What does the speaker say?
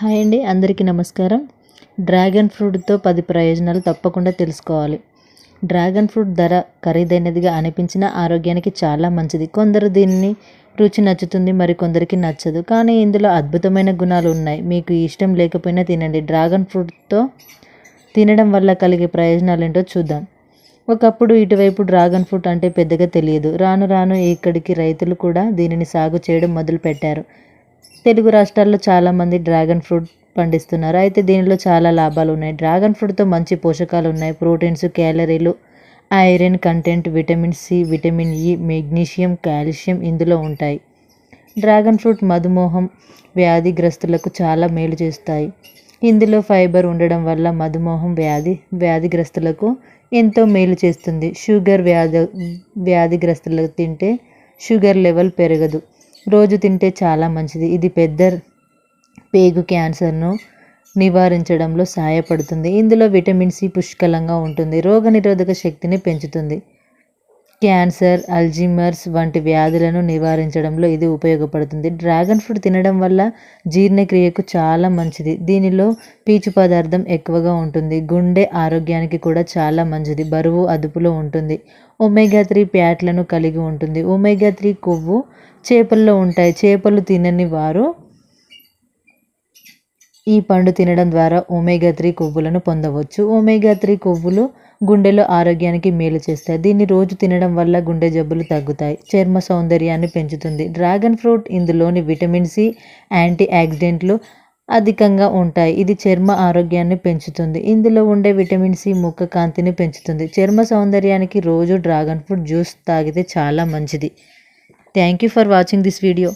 Hi అండి అందరికీ నమస్కారం. డ్రాగన్ ఫ్రూట్తో పది ప్రయోజనాలు తప్పకుండా తెలుసుకోవాలి. డ్రాగన్ ఫ్రూట్ ధర ఖరీదైనదిగా అనిపించిన ఆరోగ్యానికి చాలా మంచిది. కొందరు దీన్ని రుచి నచ్చుతుంది మరి కొందరికి నచ్చదు. కానీ ఇందులో అద్భుతమైన గుణాలు ఉన్నాయి. మీకు ఇష్టం లేకపోయినా తినండి. డ్రాగన్ ఫ్రూట్తో తినడం వల్ల కలిగే ప్రయోజనాలు ఏంటో చూద్దాం. ఒకప్పుడు ఇటువైపు డ్రాగన్ ఫ్రూట్ అంటే పెద్దగా తెలియదు. రాను రాను ఇక్కడికి రైతులు కూడా దీనిని సాగు చేయడం మొదలుపెట్టారు. తెలుగు రాష్ట్రాల్లో చాలామంది డ్రాగన్ ఫ్రూట్ పండిస్తున్నారు. అయితే దీనిలో చాలా లాభాలు ఉన్నాయి. డ్రాగన్ ఫ్రూట్తో మంచి పోషకాలు ఉన్నాయి. ప్రోటీన్స్ క్యాలరీలు iron content vitamin C vitamin E magnesium calcium ఇందులో ఉంటాయి. డ్రాగన్ ఫ్రూట్ మధుమేహం వ్యాధిగ్రస్తులకు చాలా మేలు చేస్తాయి. ఇందులో ఫైబర్ ఉండడం వల్ల మధుమేహం వ్యాధి వ్యాధిగ్రస్తులకు ఎంతో మేలు చేస్తుంది. షుగర్ వ్యాధి వ్యాధిగ్రస్తులకు తింటే షుగర్ లెవెల్ పెరగదు. రోజు తింటే చాలా మంచిది. ఇది పెద్ద పేగు క్యాన్సర్ను నివారించడంలో సహాయపడుతుంది ఇందులో విటమిన్ సి పుష్కలంగా ఉంటుంది. రోగనిరోధక శక్తిని పెంచుతుంది. క్యాన్సర్ అల్జీమర్స్ వంటి వ్యాధులను నివారించడంలో ఇది ఉపయోగపడుతుంది. డ్రాగన్ ఫ్రూట్ తినడం వల్ల జీర్ణక్రియకు చాలా మంచిది. దీనిలో పీచు పదార్థం ఎక్కువగా ఉంటుంది. గుండె ఆరోగ్యానికి కూడా చాలా మంచిది. బరువు అదుపులో ఉంటుంది. ఒమేగా త్రీ ప్యాట్లను కలిగి ఉంటుంది. ఒమేగా త్రీ కొవ్వు చేపల్లో ఉంటాయి. చేపలు తినని వారు ఈ పండు తినడం ద్వారా ఒమేగా త్రీ కొవ్వులను పొందవచ్చు. ఒమేగా త్రీ కొవ్వులు గుండెలో ఆరోగ్యానికి మేలు చేస్తాయి. దీన్ని రోజు తినడం వల్ల గుండె జబ్బులు తగ్గుతాయి. చర్మ సౌందర్యాన్ని పెంచుతుంది. డ్రాగన్ ఫ్రూట్ ఇందులోని విటమిన్ సి యాంటీ ఆక్సిడెంట్లు అధికంగా ఉంటాయి. ఇది చర్మ ఆరోగ్యాన్ని పెంచుతుంది. ఇందులో ఉండే విటమిన్ సి ముఖ కాంతిని పెంచుతుంది. చర్మ సౌందర్యానికి రోజు డ్రాగన్ ఫ్రూట్ జ్యూస్ తాగితే చాలా మంచిది. Thank you for watching this video.